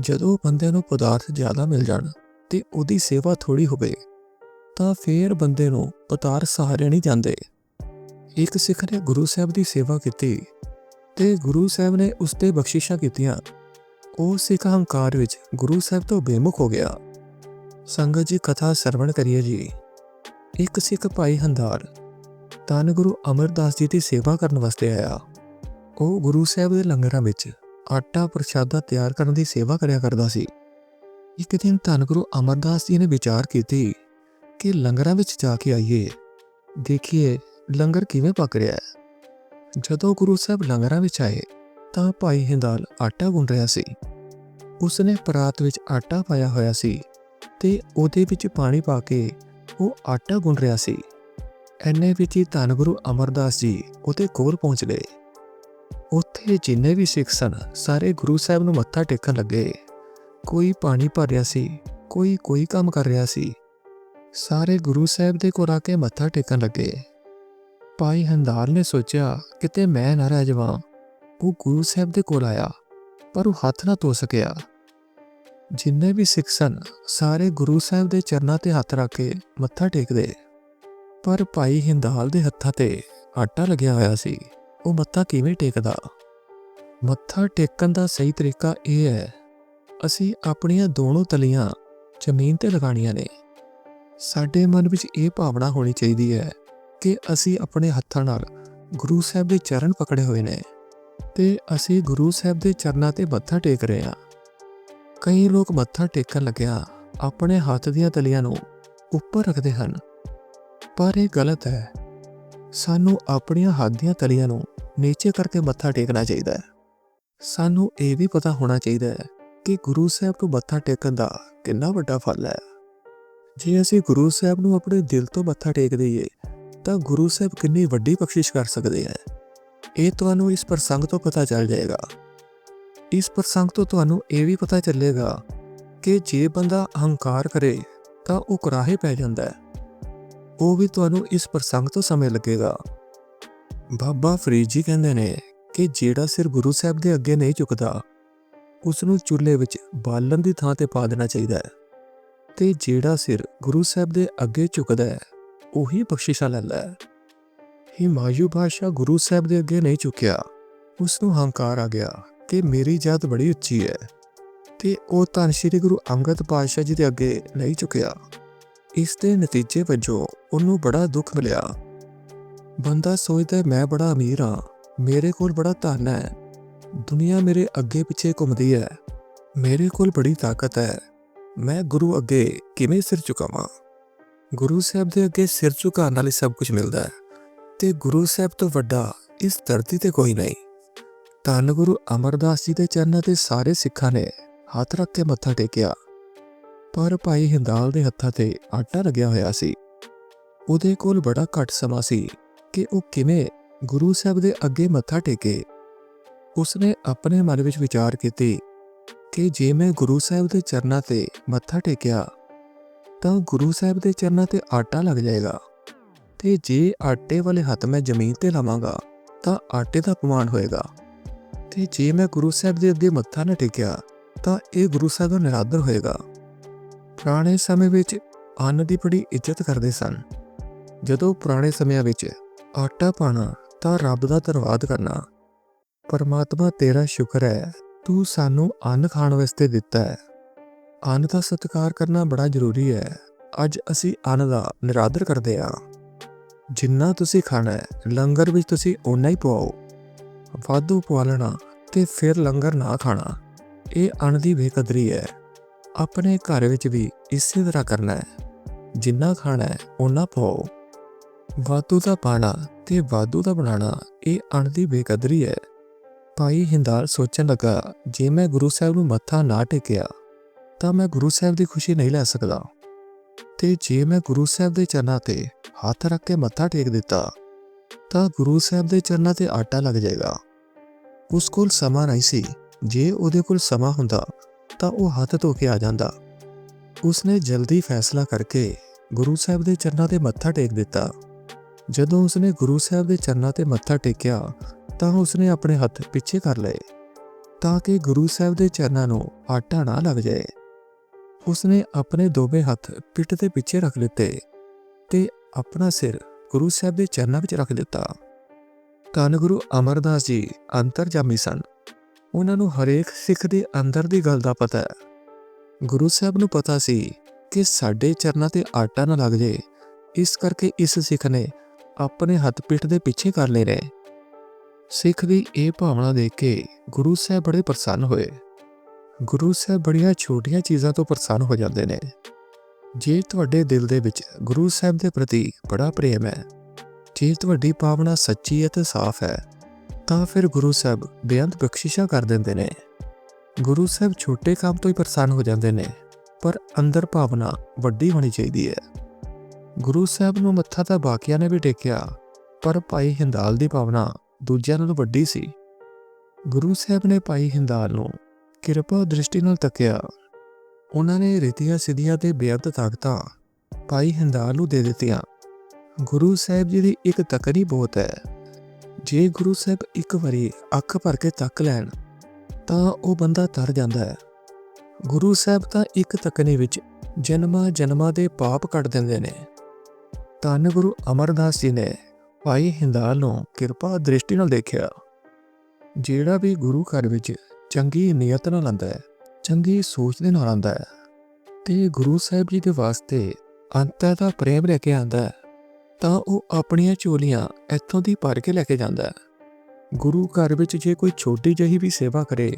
ਜਦੋਂ ਬੰਦੇ ਨੂੰ ਪਦਾਰਥ ਜ਼ਿਆਦਾ ਮਿਲ ਜਾਣ ਤੇ ਉਹਦੀ ਸੇਵਾ ਥੋੜੀ ਹੋਵੇ, ਤਾਂ ਫੇਰ ਬੰਦੇ ਨੂੰ ਪਤਾਰ ਸਹਾਰੇ ਨਹੀਂ ਜਾਂਦੇ। ਇੱਕ ਸਿੱਖ ਨੇ ਗੁਰੂ ਸਾਹਿਬ ਦੀ ਸੇਵਾ ਕੀਤੀ ਤੇ ਗੁਰੂ ਸਾਹਿਬ ਨੇ ਉਸ ਤੇ ਬਖਸ਼ਿਸ਼ਾਂ ਕੀਤੀਆਂ। ਉਹ ਸਿੱਖ ਹੰਕਾਰ ਵਿੱਚ ਗੁਰੂ ਸਾਹਿਬ ਤੋਂ ਬੇਮੁਖ ਹੋ ਗਿਆ। ਸੰਗਤ ਜੀ, ਕਥਾ ਸਰਵਣ ਕਰੀਏ ਜੀ। ਇੱਕ ਸਿੱਖ ਭਾਈ ਹੰਦਾਰ ਧੰਨ ਗੁਰੂ ਅਮਰਦਾਸ ਜੀ ਦੀ ਸੇਵਾ ਕਰਨ ਵਾਸਤੇ ਆਇਆ। ਉਹ ਗੁਰੂ ਸਾਹਿਬ ਦੇ ਲੰਗਰਾਂ ਵਿੱਚ ਆਟਾ ਪ੍ਰਸ਼ਾਦਾ ਤਿਆਰ ਕਰਨ ਦੀ ਸੇਵਾ ਕਰਿਆ ਕਰਦਾ ਸੀ। ਇੱਕ ਦਿਨ ਧੰਨ ਗੁਰੂ ਅਮਰਦਾਸ ਜੀ ਨੇ ਵਿਚਾਰ ਕੀਤੀ ਕਿ ਲੰਗਰਾਂ ਵਿੱਚ ਜਾ ਕੇ ਆਈਏ। ਦੇਖੀਏ ਲੰਗਰ ਕਿਵੇਂ ਪੱਕ ਰਿਹਾ ਹੈ। ਜਦੋਂ ਗੁਰੂ ਸਾਹਿਬ ਲੰਗਰਾਂ ਵਿੱਚ ਆਏ ਤਾਂ ਭਾਈ ਹਿੰਦਾਲ ਆਟਾ ਗੁੰਨ ਰਿਹਾ ਸੀ। ਉਸਨੇ ਪਰਾਤ ਵਿੱਚ ਆਟਾ ਪਾਇਆ ਹੋਇਆ ਸੀ ਤੇ ਉਹਦੇ ਵਿੱਚ ਪਾਣੀ ਪਾ ਕੇ ਉਹ ਆਟਾ ਗੁੰਨ ਰਿਹਾ ਸੀ। ਐਨੇ ਵਿੱਚ ਹੀ ਧੰਨ ਗੁਰੂ ਅਮਰਦਾਸ ਜੀ ਉਹਦੇ ਕੋਲ ਪਹੁੰਚ ਗਏ। ਉੱਥੇ ਜਿੰਨੇ ਵੀ ਸਿੱਖ ਸਨ, ਸਾਰੇ ਗੁਰੂ ਸਾਹਿਬ ਨੂੰ ਮੱਥਾ ਟੇਕਣ ਲੱਗੇ। ਕੋਈ ਪਾਣੀ ਭਰ ਰਿਹਾ ਸੀ, ਕੋਈ ਕੋਈ ਕੰਮ ਕਰ ਰਿਹਾ ਸੀ। ਸਾਰੇ ਗੁਰੂ ਸਾਹਿਬ ਦੇ ਕੋਲ ਆ ਕੇ ਮੱਥਾ ਟੇਕਣ ਲੱਗੇ। ਭਾਈ ਹੰਦਾਲ ਨੇ ਸੋਚਿਆ, ਕਿਤੇ ਮੈਂ ਨਾ ਰਹਿ ਜਾਵਾਂ। ਉਹ ਗੁਰੂ ਸਾਹਿਬ ਦੇ ਕੋਲ ਆਇਆ, ਪਰ ਉਹ ਹੱਥ ਨਾ ਧੋ ਸਕਿਆ। ਜਿੰਨੇ ਵੀ ਸਿੱਖ ਸਨ, ਸਾਰੇ ਗੁਰੂ ਸਾਹਿਬ ਦੇ ਚਰਨਾਂ ਤੇ ਹੱਥ ਰੱਖ ਕੇ ਮੱਥਾ ਟੇਕਦੇ। ਪਰ ਭਾਈ ਹਿੰਦਾਲ ਦੇ ਹੱਥਾਂ ਤੇ ਆਟਾ ਲੱਗਿਆ ਹੋਇਆ ਸੀ। ਉਹ ਮੱਥਾ ਕਿਵੇਂ ਟੇਕਦਾ? ਮੱਥਾ ਟੇਕਣ ਦਾ ਸਹੀ ਤਰੀਕਾ ਇਹ ਹੈ, ਅਸੀਂ ਆਪਣੀਆਂ ਦੋਨੋਂ ਤਲੀਆਂ ਜ਼ਮੀਨ ਤੇ ਲਗਾਉਣੀਆਂ ਨੇ। ਸਾਡੇ ਮਨ ਵਿੱਚ ਇਹ ਭਾਵਨਾ ਹੋਣੀ ਚਾਹੀਦੀ ਹੈ ਕਿ ਅਸੀਂ ਆਪਣੇ ਹੱਥਾਂ ਨਾਲ ਗੁਰੂ ਸਾਹਿਬ ਦੇ ਚਰਨ ਪਕੜੇ ਹੋਏ ਨੇ ਤੇ ਅਸੀਂ ਗੁਰੂ ਸਾਹਿਬ ਦੇ ਚਰਨਾਂ ਤੇ ਮੱਥਾ ਟੇਕ ਰਹੇ ਹਾਂ। ਕਈ ਲੋਕ ਮੱਥਾ ਟੇਕਣ ਲੱਗਿਆ ਆਪਣੇ ਹੱਥ ਦੀਆਂ ਤਲੀਆਂ ਨੂੰ ਉੱਪਰ ਰੱਖਦੇ ਹਨ, ਪਰ ਇਹ ਗਲਤ ਹੈ ਸਾਨੂੰ ਆਪਣੀਆਂ ਹੱਥ ਦੀਆਂ ਤਲੀਆਂ ਨੂੰ ਨੀਚੇ ਕਰਕੇ ਮੱਥਾ ਟੇਕਣਾ ਚਾਹੀਦਾ ਹੈ। ਸਾਨੂੰ ਇਹ ਵੀ ਪਤਾ ਹੋਣਾ ਚਾਹੀਦਾ ਹੈ ਕਿ ਗੁਰੂ ਸਾਹਿਬ ਨੂੰ ਮੱਥਾ ਟੇਕਣ ਦਾ ਕਿੰਨਾ ਵੱਡਾ ਫਲ ਹੈ। ਜੇ ਅਸੀਂ ਗੁਰੂ ਸਾਹਿਬ ਨੂੰ ਆਪਣੇ ਦਿਲ ਤੋਂ ਮੱਥਾ ਟੇਕ ਦਈਏ, ਤਾਂ ਗੁਰੂ ਸਾਹਿਬ ਕਿੰਨੀ ਵੱਡੀ ਬਖਸ਼ਿਸ਼ ਕਰ ਸਕਦੇ ਹੈ। ਇਹ ਤੁਹਾਨੂੰ ਇਸ ਪ੍ਰਸੰਗ ਤੋਂ ਪਤਾ ਚੱਲ ਜਾਏਗਾ। ਇਸ ਪ੍ਰਸੰਗ ਤੋਂ ਤੁਹਾਨੂੰ ਇਹ ਵੀ ਪਤਾ ਚੱਲੇਗਾ ਕਿ ਜੇ ਬੰਦਾ ਅਹੰਕਾਰ ਕਰੇ, ਤਾਂ ਉਹ ਕੁਰਾਹੇ ਪੈ ਜਾਂਦਾ ਹੈ। ਉਹ ਵੀ ਤੁਹਾਨੂੰ ਇਸ ਪ੍ਰਸੰਗ ਤੋਂ ਸਮੇਂ ਲੱਗੇਗਾ। ਬਾਬਾ ਫਰੀਦ ਜੀ ਕਹਿੰਦੇ ਨੇ ਕਿ ਜਿਹੜਾ ਸਿਰ ਗੁਰੂ ਸਾਹਿਬ ਦੇ ਅੱਗੇ ਨਹੀਂ ਝੁਕਦਾ ਉਸ ਨੂੰ ਚੁੱਲ੍ਹੇ ਵਿੱਚ ਬਾਲਣ ਦੀ ਥਾਂ ਤੇ ਪਾ ਦੇਣਾ ਚਾਹੀਦਾ ਹੈ ਤੇ ਜਿਹੜਾ ਸਿਰ ਗੁਰੂ ਸਾਹਿਬ ਦੇ ਅੱਗੇ ਝੁਕਦਾ ਹੈ, ਉਹੀ ਬਖਸ਼ਿਸ਼ਾਂ ਲੈਂਦਾ ਹੈ ਹਿਮਾਯੂ ਬਾਦਸ਼ਾਹ ਗੁਰੂ ਸਾਹਿਬ ਦੇ ਅੱਗੇ ਨਹੀਂ ਝੁਕਿਆ। ਉਸ ਨੂੰ ਹੰਕਾਰ ਆ ਗਿਆ ਕਿ ਮੇਰੀ ਜਾਤ ਬੜੀ ਉੱਚੀ ਹੈ ਤੇ ਉਹ ਧੰਨ ਸ਼੍ਰੀ ਗੁਰੂ ਅੰਗਦ ਪਾਤਸ਼ਾਹ ਜੀ ਦੇ ਅੱਗੇ ਨਹੀਂ ਝੁਕਿਆ। ਇਸ ਦੇ ਨਤੀਜੇ ਵਜੋਂ ਉਹਨੂੰ ਬੜਾ ਦੁੱਖ ਮਿਲਿਆ। ਬੰਦਾ ਸੋਚਦਾ, ਮੈਂ ਬੜਾ ਅਮੀਰ ਹਾਂ। ਮੇਰੇ ਕੋਲ ਬੜਾ ਧਨ ਹੈ। ਦੁਨੀਆ ਮੇਰੇ ਅੱਗੇ ਪਿੱਛੇ ਘੁੰਮਦੀ ਹੈ। ਮੇਰੇ ਕੋਲ ਬੜੀ ਤਾਕਤ ਹੈ। ਮੈਂ ਗੁਰੂ ਅੱਗੇ ਕਿਵੇਂ ਸਿਰ ਝੁਕਾਵਾਂ? ਗੁਰੂ ਸਾਹਿਬ ਦੇ ਅੱਗੇ ਸਿਰ ਝੁਕਾਉਣ ਨਾਲ ਹੀ ਸਭ ਕੁਝ ਮਿਲਦਾ ਹੈ। ਤੇ ਗੁਰੂ ਸਾਹਿਬ ਤੋਂ ਵੱਡਾ ਇਸ ਧਰਤੀ ਤੇ ਕੋਈ ਨਹੀਂ। ਧੰਨ ਗੁਰੂ ਅਮਰਦਾਸ ਜੀ ਦੇ ਚਰਨਾਂ ਤੇ ਸਾਰੇ ਸਿੱਖਾਂ ਨੇ ਹੱਥ ਰੱਖ ਕੇ ਮੱਥਾ ਟੇਕਿਆ। ਪਰ ਭਾਈ ਹਿੰਦਾਲ ਦੇ ਹੱਥਾਂ ਤੇ ਆਟਾ ਲੱਗਿਆ ਹੋਇਆ ਸੀ। ਉਹਦੇ ਕੋਲ ਬੜਾ ਘੱਟ ਸਮਾਂ ਸੀ ਕਿ ਉਹ ਕਿਵੇਂ ਗੁਰੂ ਸਾਹਿਬ ਦੇ ਅੱਗੇ ਮੱਥਾ ਟੇਕੇ। ਉਸਨੇ ਆਪਣੇ ਮਨ ਵਿੱਚ ਵਿਚਾਰ ਕੀਤੀ ਕਿ ਜੇ ਮੈਂ ਗੁਰੂ ਸਾਹਿਬ ਦੇ ਚਰਨਾਂ ਤੇ ਮੱਥਾ ਟੇਕਿਆ, ਤਾਂ ਗੁਰੂ ਸਾਹਿਬ ਦੇ ਚਰਨਾਂ ਤੇ ਆਟਾ ਲੱਗ ਜਾਏਗਾ। ਤੇ ਜੇ ਆਟੇ ਵਾਲੇ ਹੱਥ ਮੈਂ ਜ਼ਮੀਨ ਤੇ ਲਾਵਾਂਗਾ, ਤਾਂ ਆਟੇ ਦਾ ਅਪਮਾਨ ਹੋਏਗਾ। ਤੇ ਜੇ ਮੈਂ ਗੁਰੂ ਸਾਹਿਬ ਦੇ ਅੱਗੇ ਮੱਥਾ ਨਾ ਟੇਕਿਆ, ਤਾਂ ਇਹ ਗੁਰੂ ਸਾਹਿਬ ਦਾ ਨਿਰਾਦਰ ਹੋਏਗਾ। ਪੁਰਾਣੇ ਸਮੇਂ ਵਿੱਚ ਅੰਨ ਦੀ ਬੜੀ ਇੱਜ਼ਤ ਕਰਦੇ ਸਨ। ਜਦੋਂ ਪੁਰਾਣੇ ਸਮਿਆਂ ਵਿੱਚ ਆਟਾ ਪਾਣਾ ਤਾਂ ਰੱਬ ਦਾ ਧੰਨਵਾਦ ਕਰਨਾ। ਪਰਮਾਤਮਾ, ਤੇਰਾ ਸ਼ੁਕਰ ਹੈ, ਤੂੰ ਸਾਨੂੰ ਅੰਨ ਖਾਣ ਵਾਸਤੇ ਦਿੱਤਾ ਹੈ। ਅੰਨ ਦਾ ਸਤਿਕਾਰ ਕਰਨਾ ਬੜਾ ਜ਼ਰੂਰੀ ਹੈ। ਅੱਜ ਅਸੀਂ ਅੰਨ ਦਾ ਨਿਰਾਦਰ ਕਰਦੇ ਹਾਂ। ਜਿੰਨਾ ਤੁਸੀਂ ਖਾਣਾ ਹੈ, ਲੰਗਰ ਵਿੱਚ ਤੁਸੀਂ ਓਨਾ ਹੀ ਪਵਾਓ। ਵਾਧੂ ਪਵਾ ਲੈਣਾ ਤੇ ਫਿਰ ਲੰਗਰ ਨਾ ਖਾਣਾ। ਇਹ ਅੰਨ ਦੀ ਬੇਕਦਰੀ ਹੈ। ਆਪਣੇ ਘਰ ਵਿੱਚ ਵੀ ਇਸੇ ਤਰ੍ਹਾਂ ਕਰਨਾ ਹੈ। ਜਿੰਨਾ ਖਾਣਾ ਹੈ, ਓਨਾ ਪਾਓ। ਵਾਧੂ ਦਾ ਪਾਣਾ ਤੇ ਵਾਧੂ ਦਾ ਬਣਾਉਣਾ ਇਹ ਅਣ ਦੀ ਬੇਕਦਰੀ ਹੈ। ਭਾਈ ਹਿੰਦਾਲ ਸੋਚਣ ਲੱਗਾ, ਜੇ ਮੈਂ ਗੁਰੂ ਸਾਹਿਬ ਨੂੰ ਮੱਥਾ ਨਾ ਟੇਕਿਆ, ਤਾਂ ਮੈਂ ਗੁਰੂ ਸਾਹਿਬ ਦੀ ਖੁਸ਼ੀ ਨਹੀਂ ਲੈ ਸਕਦਾ। ਤੇ ਜੇ ਮੈਂ ਗੁਰੂ ਸਾਹਿਬ ਦੇ ਚਰਨਾਂ ਤੇ ਹੱਥ ਰੱਖ ਕੇ ਮੱਥਾ ਟੇਕ ਦਿੱਤਾ, ਤਾਂ ਗੁਰੂ ਸਾਹਿਬ ਦੇ ਚਰਨਾਂ ਤੇ ਆਟਾ ਲੱਗ ਜਾਏਗਾ। ਉਸ ਕੋਲ ਸਮਾਂ ਨਹੀਂ ਸੀ। ਜੇ ਉਹਦੇ ਕੋਲ ਸਮਾਂ ਹੁੰਦਾ ਤਾਂ ਉਹ ਹੱਥ ਧੋ ਕੇ ਆ ਜਾਂਦਾ। ਉਸਨੇ ਜਲਦੀ ਫੈਸਲਾ ਕਰਕੇ ਗੁਰੂ ਸਾਹਿਬ ਦੇ ਚਰਨਾਂ ਤੇ ਮੱਥਾ ਟੇਕ ਦਿੱਤਾ। ਜਦੋਂ ਉਸਨੇ ਗੁਰੂ ਸਾਹਿਬ ਦੇ ਚਰਨਾਂ ਤੇ ਮੱਥਾ ਟੇਕਿਆ, ਤਾਂ ਉਸਨੇ ਆਪਣੇ ਹੱਥ ਪਿੱਛੇ ਕਰ ਲਏ, ਤਾਂ ਕਿ ਗੁਰੂ ਸਾਹਿਬ ਦੇ ਚਰਨਾਂ ਨੂੰ ਆਟਾ ਨਾ ਲੱਗ ਜਾਏ। ਉਸਨੇ ਆਪਣੇ ਦੋਵੇਂ ਹੱਥ ਪਿੱਠ ਦੇ ਪਿੱਛੇ ਰੱਖ ਲਿੱਤੇ ਤੇ ਆਪਣਾ ਸਿਰ ਗੁਰੂ ਸਾਹਿਬ ਦੇ ਚਰਨਾਂ ਵਿੱਚ ਰੱਖ ਦਿੱਤਾ। ਧੰਨ ਗੁਰੂ ਅਮਰਦਾਸ ਜੀ, ਅੰਤਰਜਾਮੀ ਸਨ। ਉਹਨਾਂ ਨੂੰ ਹਰੇਕ ਸਿੱਖ ਦੇ ਅੰਦਰ ਦੀ ਗੱਲ ਦਾ ਪਤਾ ਹੈ। ਗੁਰੂ ਸਾਹਿਬ ਨੂੰ ਪਤਾ ਸੀ ਕਿ ਸਾਡੇ ਚਰਨਾਂ ਤੇ ਆਟਾ ਨਾ ਲੱਗ ਜੇ, ਇਸ ਕਰਕੇ ਇਸ ਸਿੱਖ ਨੇ ਆਪਣੇ ਹੱਥ ਪਿੱਠ ਦੇ ਪਿੱਛੇ ਕਰ ਲਏ ਨੇ। ਸਿੱਖ ਦੀ ਇਹ ਭਾਵਨਾ ਦੇਖ ਕੇ ਗੁਰੂ ਸਾਹਿਬ ਬੜੇ ਪ੍ਰਸੰਨ ਹੋਏ। ਗੁਰੂ ਸਾਹਿਬ ਬੜੀਆਂ ਛੋਟੀਆਂ ਚੀਜ਼ਾਂ ਤੋਂ ਪ੍ਰਸੰਨ ਹੋ ਜਾਂਦੇ ਨੇ। ਜੇ ਤੁਹਾਡੇ ਦਿਲ ਦੇ ਵਿੱਚ ਗੁਰੂ ਸਾਹਿਬ ਦੇ ਪ੍ਰਤੀ ਬੜਾ ਪ੍ਰੇਮ ਹੈ, ਜੇ ਤੁਹਾਡੀ ਭਾਵਨਾ ਸੱਚੀ ਅਤੇ ਸਾਫ਼ ਹੈ ਤਾਂ ਫਿਰ ਗੁਰੂ ਸਾਹਿਬ ਬੇਅੰਤ ਬਖਸ਼ਿਸ਼ਾਂ ਕਰ ਦਿੰਦੇ ਨੇ। ਗੁਰੂ ਸਾਹਿਬ ਛੋਟੇ ਕੰਮ ਤੋਂ ਹੀ ਪ੍ਰਸੰਨ ਹੋ ਜਾਂਦੇ ਨੇ, ਪਰ ਅੰਦਰ ਭਾਵਨਾ ਵੱਡੀ ਹੋਣੀ ਚਾਹੀਦੀ ਹੈ। ਗੁਰੂ ਸਾਹਿਬ ਨੂੰ ਮੱਥਾ ਤਾਂ ਬਾਕੀਆਂ ਨੇ ਵੀ ਟੇਕਿਆ, ਪਰ ਭਾਈ ਹਿੰਦਾਲ ਦੀ ਭਾਵਨਾ ਦੂਜਿਆਂ ਨਾਲੋਂ ਵੱਡੀ ਸੀ। ਗੁਰੂ ਸਾਹਿਬ ਨੇ ਭਾਈ ਹਿੰਦਾਲ ਨੂੰ ਕਿਰਪਾ ਦ੍ਰਿਸ਼ਟੀ ਨਾਲ ਤੱਕਿਆ। ਉਹਨਾਂ ਨੇ ਰੀਤੀਆਂ ਸਿੱਧੀਆਂ ਤੇ ਬੇਅੰਤ ਤਾਕਤਾਂ ਭਾਈ ਹਿੰਦਾਲ ਨੂੰ ਦੇ ਦਿੱਤੀਆਂ। ਗੁਰੂ ਸਾਹਿਬ ਜੀ ਦੀ ਇੱਕ ਤਕਨੀ ਬਹੁਤ ਹੈ। ਜੇ ਗੁਰੂ ਸਾਹਿਬ ਇੱਕ ਵਾਰੀ ਅੱਖ ਭਰ ਕੇ ਤੱਕ ਲੈਣ, ਤਾਂ ਉਹ ਬੰਦਾ ਤਰ ਜਾਂਦਾ ਹੈ। ਗੁਰੂ ਸਾਹਿਬ ਤਾਂ ਇੱਕ ਤਕਨੀ ਵਿੱਚ ਜਨਮਾਂ ਜਨਮਾਂ ਦੇ ਪਾਪ ਕੱਢ ਦਿੰਦੇ ਨੇ। ਧੰਨ ਗੁਰੂ ਅਮਰਦਾਸ ਜੀ ਨੇ ਭਾਈ ਹਿੰਦਾਲ ਨੂੰ ਕਿਰਪਾ ਦ੍ਰਿਸ਼ਟੀ ਨਾਲ ਦੇਖਿਆ। ਜਿਹੜਾ ਵੀ ਗੁਰੂ ਘਰ ਵਿੱਚ ਚੰਗੀ ਨੀਅਤ ਨਾਲ ਆਂਦਾ ਹੈ, ਚੰਗੀ ਸੋਚ ਦੇ ਨਾਲ ਆਂਦਾ ਹੈ, ਤੇ ਗੁਰੂ ਸਾਹਿਬ ਜੀ ਦੇ ਵਾਸਤੇ ਅੰਤਰ ਦਾ ਪ੍ਰੇਮ ਲੈ ਕੇ ਆਂਦਾ ਹੈ। ਤਾਂ ਉਹ ਆਪਣੀਆਂ ਝੋਲੀਆਂ ਇੱਥੋਂ ਦੀ ਭਰ ਕੇ ਲੈ ਕੇ ਜਾਂਦਾ ਹੈ। ਗੁਰੂ ਘਰ ਵਿੱਚ ਜੇ ਕੋਈ ਛੋਟੀ ਜਿਹੀ ਵੀ ਸੇਵਾ ਕਰੇ,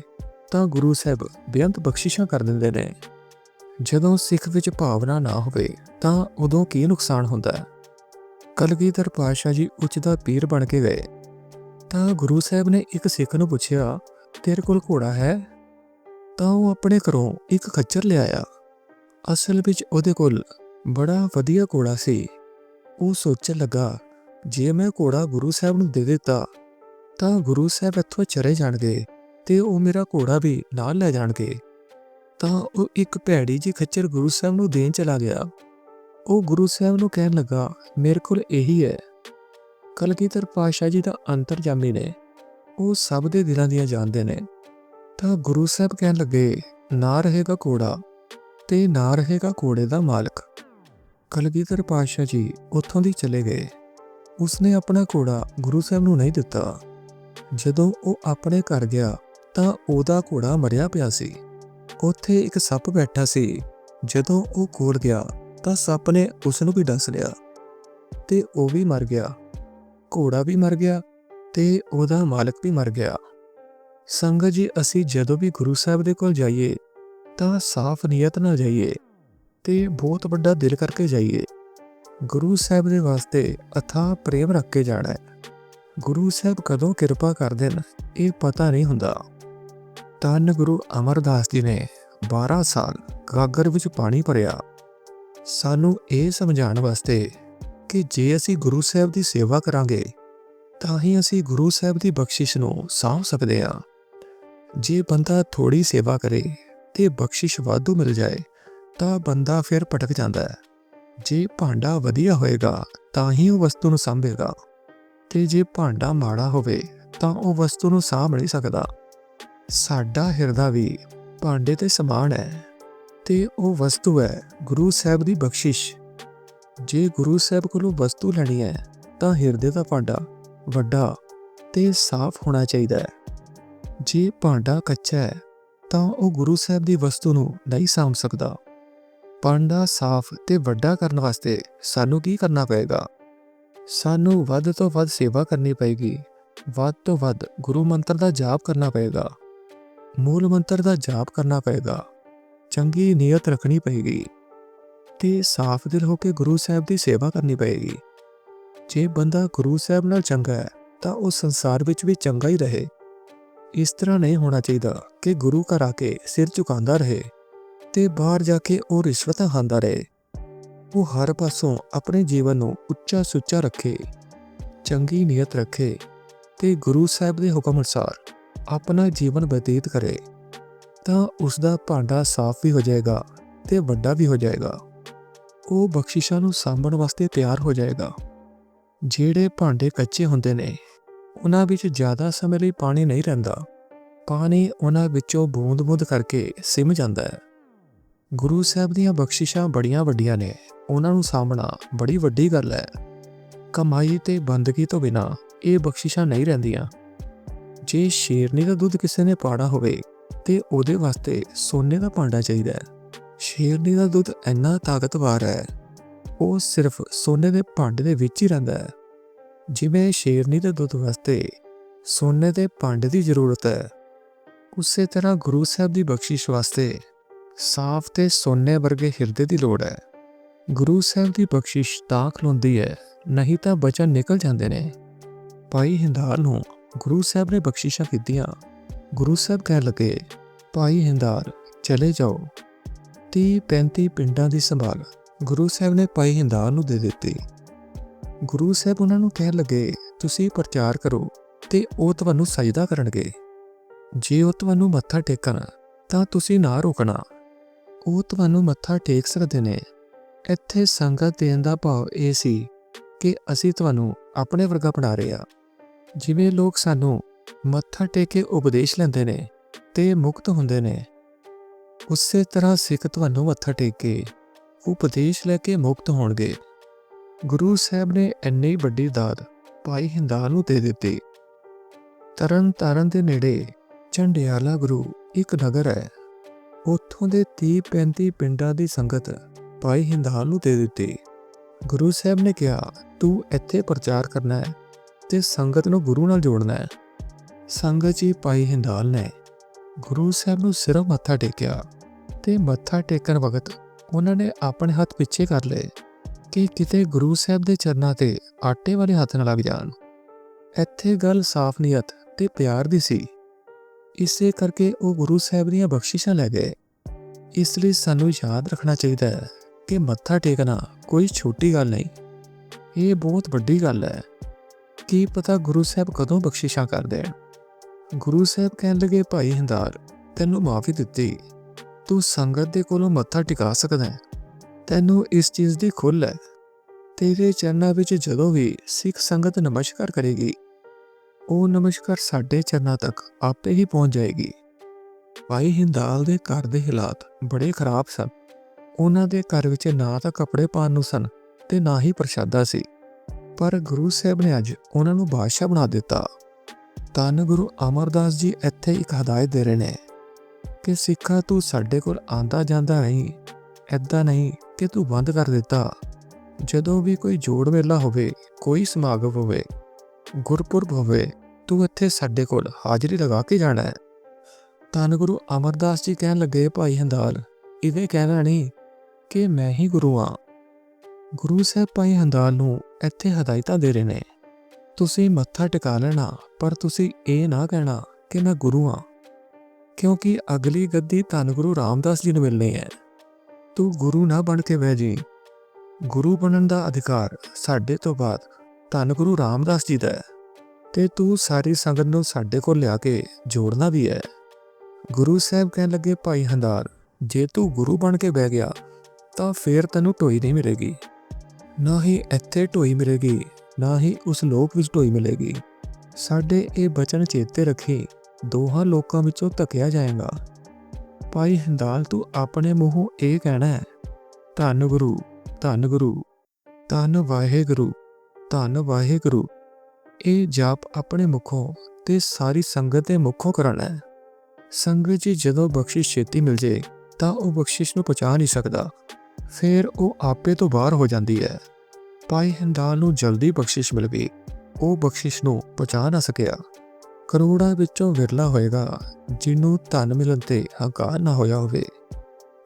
ਤਾਂ ਗੁਰੂ ਸਾਹਿਬ ਬੇਅੰਤ ਬਖਸ਼ਿਸ਼ਾਂ ਕਰ ਦਿੰਦੇ ਨੇ। ਜਦੋਂ ਸਿੱਖ ਵਿੱਚ ਭਾਵਨਾ ਨਾ ਹੋਵੇ, ਤਾਂ ਉਦੋਂ ਕੀ ਨੁਕਸਾਨ ਹੁੰਦਾ ਹੈ? ਕਲਗੀਧਰ ਪਾਤਸ਼ਾਹ ਜੀ ਉੱਚ ਦਾ ਪੀਰ ਬਣ ਕੇ ਗਏ। ਤਾਂ ਗੁਰੂ ਸਾਹਿਬ ਨੇ ਇੱਕ ਸਿੱਖ ਨੂੰ ਪੁੱਛਿਆ, ਤੇਰੇ ਕੋਲ ਘੋੜਾ ਹੈ? ਤਾਂ ਉਹ ਆਪਣੇ ਘਰੋਂ ਇੱਕ ਖੱਚਰ ਲਿਆਇਆ ਅਸਲ ਵਿੱਚ ਉਹਦੇ ਕੋਲ ਬੜਾ ਵਧੀਆ ਘੋੜਾ ਸੀ। ਉਹ ਸੋਚਣ ਲੱਗਾ, ਜੇ ਮੈਂ ਘੋੜਾ ਗੁਰੂ ਸਾਹਿਬ ਨੂੰ ਦੇ ਦਿੱਤਾ, ਤਾਂ ਗੁਰੂ ਸਾਹਿਬ ਇੱਥੋਂ ਚਲੇ ਜਾਣਗੇ ਤੇ ਉਹ ਮੇਰਾ ਘੋੜਾ ਵੀ ਨਾਲ ਲੈ ਜਾਣਗੇ। ਤਾਂ ਉਹ ਇੱਕ ਭੈੜੀ ਜੀ ਖੱਚਰ ਗੁਰੂ ਸਾਹਿਬ ਨੂੰ ਦੇਣ ਚਲਾ ਗਿਆ। ਉਹ ਗੁਰੂ ਸਾਹਿਬ ਨੂੰ ਕਹਿਣ ਲੱਗਾ, ਮੇਰੇ ਕੋਲ ਇਹੀ ਹੈ। ਕਲਗੀਧਰ ਪਾਤਸ਼ਾਹ ਜੀ ਦਾ ਅੰਤਰਜਾਮੀ ਨੇ। ਉਹ ਸਭ ਦੇ ਦਿਲਾਂ ਦੀਆਂ ਜਾਣਦੇ ਨੇ। ਤਾਂ ਗੁਰੂ ਸਾਹਿਬ ਕਹਿਣ ਲੱਗੇ, ਨਾ ਰਹੇਗਾ ਘੋੜਾ ਤੇ ਨਾ ਰਹੇਗਾ ਘੋੜੇ ਦਾ ਮਾਲਕ। ਕਲਗੀਧਰ ਪਾਤਸ਼ਾਹ ਜੀ ਉੱਥੋਂ ਦੀ ਚਲੇ ਗਏ। ਉਸਨੇ ਆਪਣਾ ਘੋੜਾ ਗੁਰੂ ਸਾਹਿਬ ਨੂੰ ਨਹੀਂ ਦਿੱਤਾ। ਜਦੋਂ ਉਹ ਆਪਣੇ ਘਰ ਗਿਆ ਤਾਂ ਉਹਦਾ ਘੋੜਾ ਮਰਿਆ ਪਿਆ ਸੀ। ਉੱਥੇ ਇੱਕ ਸੱਪ ਬੈਠਾ ਸੀ। ਜਦੋਂ ਉਹ ਕੋਲ ਗਿਆ ਤਾਂ ਸੱਪ ਨੇ ਉਸ ਨੂੰ ਵੀ ਡਸ ਲਿਆ ਤੇ ਉਹ ਵੀ ਮਰ ਗਿਆ। ਘੋੜਾ ਵੀ ਮਰ ਗਿਆ ਤੇ ਉਹਦਾ ਮਾਲਕ ਵੀ ਮਰ ਗਿਆ। ਸੰਗਤ ਜੀ, ਅਸੀਂ ਜਦੋਂ ਵੀ ਗੁਰੂ ਸਾਹਿਬ ਦੇ ਕੋਲ ਜਾਈਏ ਤਾਂ ਸਾਫ਼ ਨੀਅਤ ਨਾਲ ਜਾਈਏ। ਤੇ ਬਹੁਤ ਵੱਡਾ ਦਿਲ ਕਰਕੇ ਜਾਈਏ। ਗੁਰੂ ਸਾਹਿਬ ਦੇ ਵਾਸਤੇ ਅਥਾ ਪ੍ਰੇਮ ਰੱਖ ਕੇ ਜਾਣਾ ਹੈ। ਗੁਰੂ ਸਾਹਿਬ ਕਦੋਂ ਕਿਰਪਾ ਕਰਦੇ ਦੇਣ ਇਹ ਪਤਾ ਨਹੀਂ ਹੁੰਦਾ। ਧੰਨ ਗੁਰੂ ਅਮਰਦਾਸ ਜੀ ਨੇ 12 ਸਾਲ ਗਾਗਰ ਵਿੱਚ ਪਾਣੀ ਭਰਿਆ। ਸਾਨੂੰ ਇਹ ਸਮਝਾਉਣ ਵਾਸਤੇ ਕਿ ਜੇ ਅਸੀਂ ਗੁਰੂ ਸਾਹਿਬ ਦੀ ਸੇਵਾ ਕਰਾਂਗੇ, ਤਾਂ ਹੀ ਅਸੀਂ ਗੁਰੂ ਸਾਹਿਬ ਦੀ ਬਖਸ਼ਿਸ਼ ਨੂੰ ਸਾਂਭ ਸਕਦੇ ਹਾਂ। ਜੇ ਬੰਦਾ ਥੋੜੀ ਸੇਵਾ ਕਰੇ, ਤੇ ਬਖਸ਼ਿਸ਼ ਵਾਧੂ ਮਿਲ ਜਾਏ ਤਾਂ ਬੰਦਾ ਫਿਰ ਭਟਕ ਜਾਂਦਾ ਹੈ। ਜੇ ਭਾਂਡਾ ਵਧੀਆ ਹੋਏਗਾ, ਤਾਂ ਹੀ ਉਹ ਵਸਤੂ ਨੂੰ ਸੰਭੇਗਾ। ਤੇ ਜੇ ਭਾਂਡਾ ਮਾੜਾ ਹੋਵੇ, ਤਾਂ ਉਹ ਵਸਤੂ ਨੂੰ ਸਾਂਭ ਨਹੀਂ ਸਕਦਾ। ਸਾਡਾ ਹਿਰਦਾ ਵੀ ਭਾਂਡੇ ਤੇ ਸਮਾਨ ਹੈ ਤੇ ਉਹ ਵਸਤੂ ਹੈ ਗੁਰੂ ਸਾਹਿਬ ਦੀ ਬਖਸ਼ਿਸ਼। ਜੇ ਗੁਰੂ ਸਾਹਿਬ ਕੋਲੋਂ ਵਸਤੂ ਲੈਣੀ ਹੈ, ਤਾਂ ਹਿਰਦੇ ਦਾ ਭਾਂਡਾ ਵੱਡਾ ਤੇ ਸਾਫ਼ ਹੋਣਾ ਚਾਹੀਦਾ ਹੈ। ਜੇ ਭਾਂਡਾ ਕੱਚਾ ਹੈ, ਤਾਂ ਉਹ ਗੁਰੂ ਸਾਹਿਬ ਦੀ ਵਸਤੂ ਨੂੰ ਨਹੀਂ ਸਾਂਭ ਸਕਦਾ। ਭਾਂਡਾ ਸਾਫ਼ ਤੇ ਵੱਡਾ ਕਰਨ ਵਾਸਤੇ ਸਾਨੂੰ ਕੀ ਕਰਨਾ ਪਏਗਾ? ਸਾਨੂੰ ਵੱਧ ਤੋਂ ਵੱਧ ਸੇਵਾ ਕਰਨੀ ਪਏਗੀ। ਵੱਧ ਤੋਂ ਵੱਧ ਗੁਰੂ ਮੰਤਰ ਦਾ ਜਾਪ ਕਰਨਾ ਪਏਗਾ। ਮੂਲ ਮੰਤਰ ਦਾ ਜਾਪ ਕਰਨਾ ਪਏਗਾ। ਚੰਗੀ ਨੀਅਤ ਰੱਖਣੀ ਪਏਗੀ ਤੇ ਸਾਫ਼ ਦਿਲ ਹੋ ਕੇ ਗੁਰੂ ਸਾਹਿਬ ਦੀ ਸੇਵਾ ਕਰਨੀ ਪਏਗੀ। ਜੇ ਬੰਦਾ ਗੁਰੂ ਸਾਹਿਬ ਨਾਲ ਚੰਗਾ ਹੈ, ਤਾਂ ਉਹ ਸੰਸਾਰ ਵਿੱਚ ਵੀ ਚੰਗਾ ਹੀ ਰਹੇ। ਇਸ ਤਰ੍ਹਾਂ ਨਹੀਂ ਹੋਣਾ ਚਾਹੀਦਾ ਕਿ ਗੁਰੂ ਘਰ ਆ ਕੇ ਸਿਰ ਝੁਕਾਉਂਦਾ ਰਹੇ। ਤੇ ਬਾਹਰ ਜਾ ਕੇ ਉਹ ਰਿਸ਼ਵਤਾਂ ਖਾਂਦਾ ਰਹੇ। ਉਹ ਹਰ ਪਾਸੋਂ ਆਪਣੇ ਜੀਵਨ ਨੂੰ ਉੱਚਾ ਸੁੱਚਾ ਰੱਖੇ, ਚੰਗੀ ਨੀਅਤ ਰੱਖੇ ਤੇ ਗੁਰੂ ਸਾਹਿਬ ਦੇ ਹੁਕਮ ਅਨੁਸਾਰ ਆਪਣਾ ਜੀਵਨ ਬਤੀਤ ਕਰੇ। ਤਾਂ ਉਸ ਦਾ ਭਾਂਡਾ ਸਾਫ਼ ਵੀ ਹੋ ਜਾਏਗਾ ਤੇ ਵੱਡਾ ਵੀ ਹੋ ਜਾਏਗਾ। ਉਹ ਬਖਸ਼ਿਸ਼ਾਂ ਨੂੰ ਸਾਂਭਣ ਵਾਸਤੇ ਤਿਆਰ ਹੋ ਜਾਏਗਾ। ਜਿਹੜੇ ਭਾਂਡੇ ਕੱਚੇ ਹੁੰਦੇ ਨੇ, ਉਹਨਾਂ ਵਿੱਚ ਜ਼ਿਆਦਾ ਸਮੇਂ ਲਈ ਪਾਣੀ ਨਹੀਂ ਰਹਿੰਦਾ। ਪਾਣੀ ਉਹਨਾਂ ਵਿੱਚੋਂ ਬੂੰਦ-ਬੂੰਦ ਕਰਕੇ ਸਿਮ ਜਾਂਦਾ ਹੈ। ਗੁਰੂ ਸਾਹਿਬ ਦੀਆਂ ਬਖਸ਼ਿਸ਼ਾਂ ਬੜੀਆਂ ਵੱਡੀਆਂ ਨੇ। ਉਹਨਾਂ ਨੂੰ ਸਾਹਮਣਾ ਬੜੀ ਵੱਡੀ ਗੱਲ ਹੈ। ਕਮਾਈ ਤੇ ਬੰਦਗੀ ਤੋਂ ਬਿਨਾ ਇਹ ਬਖਸ਼ਿਸ਼ਾਂ ਨਹੀਂ ਰਹਿੰਦੀਆਂ। ਜੇ ਸ਼ੇਰਨੀ ਦਾ ਦੁੱਧ ਕਿਸੇ ਨੇ ਪਾੜਾ ਹੋਵੇ, ਤੇ ਉਹਦੇ ਵਾਸਤੇ ਸੋਨੇ ਦਾ ਭਾਂਡਾ ਚਾਹੀਦਾ ਹੈ। ਸ਼ੇਰਨੀ ਦਾ ਦੁੱਧ ਇੰਨਾ ਤਾਕਤਵਰ ਹੈ, ਉਹ ਸਿਰਫ ਸੋਨੇ ਦੇ ਭਾਂਡੇ ਦੇ ਵਿੱਚ ਹੀ ਰਹਿੰਦਾ ਹੈ। ਜਿਵੇਂ ਸ਼ੇਰਨੀ ਦੇ ਦੁੱਧ ਵਾਸਤੇ ਸੋਨੇ ਦੇ ਭਾਂਡੇ ਦੀ ਜ਼ਰੂਰਤ ਹੈ। ਉਸੇ ਤਰ੍ਹਾਂ ਗੁਰੂ ਸਾਹਿਬ ਦੀ ਬਖਸ਼ਿਸ਼ ਵਾਸਤੇ ਸਾਫ਼ ਤੇ ਸੋਨੇ ਵਰਗੇ ਹਿਰਦੇ ਦੀ ਲੋੜ ਹੈ। ਗੁਰੂ ਸਾਹਿਬ ਦੀ ਬਖਸ਼ਿਸ਼ ਤਾਂ ਖਲੋਂਦੀ ਹੈ, ਨਹੀਂ ਤਾਂ ਬਚਨ ਨਿਕਲ ਜਾਂਦੇ ਨੇ। ਭਾਈ ਹਿੰਦਾਲ ਨੂੰ ਗੁਰੂ ਸਾਹਿਬ ਨੇ ਬਖਸ਼ਿਸ਼ਾਂ ਕੀਤੀਆਂ। ਗੁਰੂ ਸਾਹਿਬ ਕਹਿ ਲਗੇ, ਭਾਈ ਹਿੰਦਾਰ, ਚਲੇ ਜਾਓ। 30 35 ਪਿੰਡਾਂ ਦੀ ਸੰਭਾਲ ਗੁਰੂ ਸਾਹਿਬ ਨੇ ਭਾਈ ਹਿੰਦਾਰ ਨੂੰ ਦੇ ਦਿੱਤੀ। ਗੁਰੂ ਸਾਹਿਬ ਉਹਨਾਂ ਨੂੰ ਕਹਿ ਲਗੇ, ਤੁਸੀਂ ਪ੍ਰਚਾਰ ਕਰੋ ਤੇ ਉਹ ਤੁਹਾਨੂੰ ਸਜਦਾ ਕਰਨਗੇ। ਜੇ ਉਹ ਤੁਹਾਨੂੰ ਮੱਥਾ ਟੇਕਣ ਤਾਂ ਤੁਸੀਂ ਨਾ ਰੋਕਣਾ। ਉਹ ਤੁਹਾਨੂੰ ਮੱਥਾ ਟੇਕ ਸਕਦੇ ਨੇ। ਇੱਥੇ ਸੰਗਤ ਦੇਣ ਦਾ ਭਾਵ ਇਹ ਸੀ ਕਿ ਅਸੀਂ ਤੁਹਾਨੂੰ ਆਪਣੇ ਵਰਗਾ ਬਣਾ ਰਹੇ ਆ ਜਿਵੇਂ ਲੋਕ ਸਾਨੂੰ ਮੱਥਾ ਟੇਕ ਕੇ ਉਪਦੇਸ਼ ਲੈਂਦੇ ਨੇ ਤੇ ਮੁਕਤ ਹੁੰਦੇ ਨੇ। ਉਸੇ ਤਰ੍ਹਾਂ ਸਿੱਖ ਤੁਹਾਨੂੰ ਮੱਥਾ ਟੇਕ ਕੇ ਉਪਦੇਸ਼ ਲੈ ਕੇ ਮੁਕਤ ਹੋਣਗੇ। ਗੁਰੂ ਸਾਹਿਬ ਨੇ ਇੰਨੀ ਵੱਡੀ ਦਾਤ ਭਾਈ ਹਿੰਦਾਲ ਨੂੰ ਦੇ ਦਿੱਤੀ। ਤਰਨ ਤਾਰਨ ਦੇ ਨੇੜੇ ਚੰਡਿਆਲਾ ਗੁਰੂ ਇੱਕ ਨਗਰ ਹੈ। ਉੱਥੋਂ ਦੇ 30 35 ਪਿੰਡਾਂ ਦੀ ਸੰਗਤ ਭਾਈ ਹਿੰਦਾਲ ਨੂੰ ਦੇ ਦਿੱਤੀ। ਗੁਰੂ ਸਾਹਿਬ ਨੇ ਕਿਹਾ, ਤੂੰ ਇੱਥੇ ਪ੍ਰਚਾਰ ਕਰਨਾ ਹੈ ਤੇ ਸੰਗਤ ਨੂੰ ਗੁਰੂ ਨਾਲ ਜੋੜਨਾ ਹੈ। ਸੰਗਤ ਜੀ ਭਾਈ ਹਿੰਦਾਲ ਨੇ ਗੁਰੂ ਸਾਹਿਬ ਨੂੰ ਸਿਰਫ ਮੱਥਾ ਟੇਕਿਆ ਤੇ ਮੱਥਾ ਟੇਕਣ ਵਕਤ ਉਹਨਾਂ ਨੇ ਆਪਣੇ ਹੱਥ ਪਿੱਛੇ ਕਰ ਲਏ ਕਿ ਕਿਤੇ ਗੁਰੂ ਸਾਹਿਬ ਦੇ ਚਰਨਾਂ ਤੇ ਆਟੇ ਵਾਲੇ ਹੱਥ ਨਾ ਲੱਗ ਜਾਣ। ਇੱਥੇ ਗੱਲ ਸਾਫ਼ ਨੀਅਤ ਤੇ ਪਿਆਰ ਦੀ ਸੀ। ਇਸੇ ਕਰਕੇ ਉਹ ਗੁਰੂ ਸਾਹਿਬ ਦੀਆਂ ਬਖਸ਼ਿਸ਼ਾਂ ਲੈ ਗਏ। ਇਸ ਲਈ ਸਾਨੂੰ ਯਾਦ ਰੱਖਣਾ ਚਾਹੀਦਾ ਹੈ ਕਿ ਮੱਥਾ ਟੇਕਣਾ ਕੋਈ ਛੋਟੀ ਗੱਲ ਨਹੀਂ। ਇਹ ਬਹੁਤ ਵੱਡੀ ਗੱਲ ਹੈ। ਕੀ ਪਤਾ ਗੁਰੂ ਸਾਹਿਬ ਕਦੋਂ ਬਖਸ਼ਿਸ਼ਾਂ ਕਰ ਦੇਣ ਗੁਰੂ ਸਾਹਿਬ ਕਹਿਣ ਲੱਗੇ, ਭਾਈ ਹੰਦਾਰ, ਤੈਨੂੰ ਮਾਫੀ ਦਿੱਤੀ। ਤੂੰ ਸੰਗਤ ਦੇ ਕੋਲੋਂ ਮੱਥਾ ਟਿਕਾ ਸਕਦਾ ਹੈ। ਤੈਨੂੰ ਇਸ ਚੀਜ਼ ਦੀ ਖੁੱਲ੍ਹ ਹੈ। ਤੇਰੇ ਚਰਨਾਂ ਵਿੱਚ ਜਦੋਂ ਵੀ ਸਿੱਖ ਸੰਗਤ ਨਮਸਕਾਰ ਕਰੇਗੀ ਉਹ ਨਮਸਕਾਰ ਸਾਡੇ ਚਰਨਾਂ ਤੱਕ ਆਪੇ ਹੀ ਪਹੁੰਚ ਜਾਏਗੀ। ਭਾਈ ਹਿੰਦਾਲ ਦੇ ਘਰ ਦੇ ਹਾਲਾਤ ਬੜੇ ਖਰਾਬ ਸਨ। ਉਹਨਾਂ ਦੇ ਘਰ ਵਿੱਚ ਨਾ ਤਾਂ ਕੱਪੜੇ ਪਾਉਣ ਨੂੰ ਸਨ ਤੇ ਨਾ ਹੀ ਪ੍ਰਸ਼ਾਦਾ ਸੀ। ਪਰ ਗੁਰੂ ਸਾਹਿਬ ਨੇ ਅੱਜ ਉਹਨਾਂ ਨੂੰ ਬਾਦਸ਼ਾਹ ਬਣਾ ਦਿੱਤਾ। ਧੰਨ ਗੁਰੂ ਅਮਰਦਾਸ ਜੀ ਇੱਥੇ ਇੱਕ ਹਦਾਇਤ ਦੇ ਰਹੇ ਨੇ ਕਿ ਸਿੱਖਾ ਤੂੰ ਸਾਡੇ ਕੋਲ ਆਂਦਾ ਜਾਂਦਾ ਨਹੀਂ ਐਦਾਂ ਨਹੀਂ ਕਿ ਤੂੰ ਬੰਦ ਕਰ ਦਿੱਤਾ। ਜਦੋਂ ਵੀ ਕੋਈ ਜੋੜ ਮੇਲਾ ਹੋਵੇ, ਕੋਈ ਸਮਾਗਮ ਹੋਵੇ ਗੁਰਪੁਰਬ ਹੋਵੇ, ਤੂੰ ਇੱਥੇ ਸਾਡੇ ਕੋਲ ਹਾਜ਼ਰੀ ਲਗਾ ਕੇ ਜਾਣਾ ਹੈ। ਧੰਨ ਗੁਰੂ ਅਮਰਦਾਸ ਜੀ ਕਹਿਣ ਲੱਗੇ, ਭਾਈ ਹੰਦਾਲ ਇਹਦੇ ਕਹਿਣਾ ਨਹੀਂ ਕਿ ਮੈਂ ਹੀ ਗੁਰੂ ਆ ਗੁਰੂ ਸਾਹਿਬ ਭਾਈ ਹੰਦਾਲ ਨੂੰ ਇੱਥੇ ਹਦਾਇਤਾਂ ਦੇ ਰਹੇ ਨੇ। ਤੁਸੀਂ ਮੱਥਾ ਟਿਕਾ ਲੈਣਾ, ਪਰ ਤੁਸੀਂ ਇਹ ਨਾ ਕਹਿਣਾ ਕਿ ਮੈਂ ਗੁਰੂ ਆ ਕਿਉਂਕਿ ਅਗਲੀ ਗੱਦੀ ਧੰਨ ਗੁਰੂ ਰਾਮਦਾਸ ਜੀ ਨੂੰ ਮਿਲਣੀ ਹੈ। ਤੂੰ ਗੁਰੂ ਨਾ ਬਣ ਕੇ ਬਹਿ ਜੀ। ਗੁਰੂ ਬਣਨ ਦਾ ਅਧਿਕਾਰ ਸਾਡੇ ਤੋਂ ਬਾਅਦ ਧੰਨ ਗੁਰੂ ਰਾਮਦਾਸ ਜੀ ਦਾ ਹੈ ਤੇ ਤੂੰ ਸਾਰੀ ਸੰਗਤ ਨੂੰ ਸਾਡੇ ਕੋਲ ਲਿਆ ਕੇ ਜੋੜਨਾ ਵੀ ਹੈ। ਗੁਰੂ ਸਾਹਿਬ ਕਹਿਣ ਲੱਗੇ, ਭਾਈ ਹੰਦਾਰ, ਜੇ ਤੂੰ ਗੁਰੂ ਬਣ ਕੇ ਬਹਿ ਗਿਆ, ਤਾਂ ਫੇਰ ਤੈਨੂੰ ਢੋਈ ਨਹੀਂ ਮਿਲੇਗੀ। ਨਾ ਹੀ ਇੱਥੇ ਢੋਈ ਮਿਲੇਗੀ, ਨਾ ਹੀ ਉਸ ਲੋਕ ਵਿੱਚ ਢੋਈ ਮਿਲੇਗੀ। ਸਾਡੇ ਇਹ ਬਚਨ ਚੇਤੇ ਰੱਖੀ, ਦੋਹਾਂ ਲੋਕਾਂ ਵਿੱਚੋਂ ਧੱਕਿਆ ਜਾਏਗਾ। ਭਾਈ ਹਿੰਦਾਲ ਤੂੰ ਆਪਣੇ ਮੂੰਹੋਂ ਇਹ ਕਹਿਣਾ ਹੈ, ਧੰਨ ਗੁਰੂ ਧੰਨ ਗੁਰੂ, ਧੰਨ ਵਾਹਿਗੁਰੂ ਧੰਨ ਵਾਹਿਗੁਰੂ। ਇਹ ਜਾਪ ਆਪਣੇ ਮੁਖੋਂ ਤੇ ਸਾਰੀ ਸੰਗਤ ਦੇ ਮੁਖੋਂ ਕਰਨਾ ਹੈ। ਸੰਗਤ ਜੀ ਜਦੋਂ ਬਖਸ਼ਿਸ਼ ਛੇਤੀ ਮਿਲ ਜੇ, ਤਾਂ ਉਹ ਬਖਸ਼ਿਸ਼ ਨੂੰ ਪਹੁੰਚਾ ਨਹੀਂ ਸਕਦਾ। ਫਿਰ ਉਹ ਆਪੇ ਤੋਂ ਬਾਹਰ ਹੋ ਜਾਂਦੀ ਹੈ। ਭਾਈ ਹਿੰਦਾਲ ਨੂੰ ਜਲਦੀ ਬਖਸ਼ਿਸ਼ ਮਿਲ ਗਈ। ਉਹ ਬਖਸ਼ਿਸ਼ ਨੂੰ ਪਹੁੰਚਾ ਨਾ ਸਕਿਆ। ਕਰੋੜਾਂ ਵਿੱਚੋਂ ਵਿਰਲਾ ਹੋਏਗਾ, ਜਿਹਨੂੰ ਧਨ ਮਿਲਣ ਤੇ ਹੰਕਾਰ ਨਾ ਹੋਇਆ ਹੋਵੇ।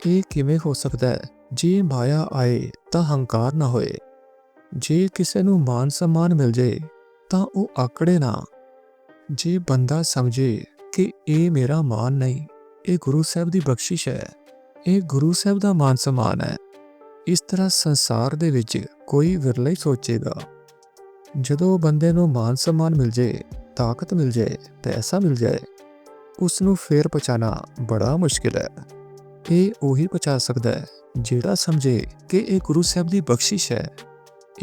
ਇਹ ਕਿਵੇਂ ਹੋ ਸਕਦਾ ਹੈ? ਜੇ ਮਾਇਆ ਆਏ, ਤਾਂ ਹੰਕਾਰ ਨਾ ਹੋਏ। ਜੇ ਕਿਸੇ ਨੂੰ ਮਾਨ ਸਨਮਾਨ ਮਿਲ ਜਾਏ ਤਾਂ ਉਹ ਆਕੜੇ ਨਾ। ਜੇ ਬੰਦਾ ਸਮਝੇ ਕਿ ਇਹ ਮੇਰਾ ਮਾਨ ਨਹੀਂ, ਇਹ ਗੁਰੂ ਸਾਹਿਬ ਦੀ ਬਖਸ਼ਿਸ਼ ਹੈ, ਇਹ ਗੁਰੂ ਸਾਹਿਬ ਦਾ ਮਾਨ ਸਨਮਾਨ ਹੈ, ਇਸ ਤਰ੍ਹਾਂ ਸੰਸਾਰ ਦੇ ਵਿੱਚ ਕੋਈ ਵਿਰਲਾ ਹੀ ਸੋਚੇਗਾ। ਜਦੋਂ ਬੰਦੇ ਨੂੰ ਮਾਨ ਸਨਮਾਨ ਮਿਲ ਜਾਏ ਤਾਕਤ ਮਿਲ ਜਾਏ ਪੈਸਾ ਮਿਲ ਜਾਏ ਉਸ ਨੂੰ ਫੇਰ ਪਛਾਣਾ ਬੜਾ ਮੁਸ਼ਕਿਲ ਹੈ। ਇਹ ਉਹੀ ਪਛਾ ਸਕਦਾ ਹੈ ਜਿਹੜਾ ਸਮਝੇ ਕਿ ਇਹ ਗੁਰੂ ਸਾਹਿਬ ਦੀ ਬਖਸ਼ਿਸ਼ ਹੈ।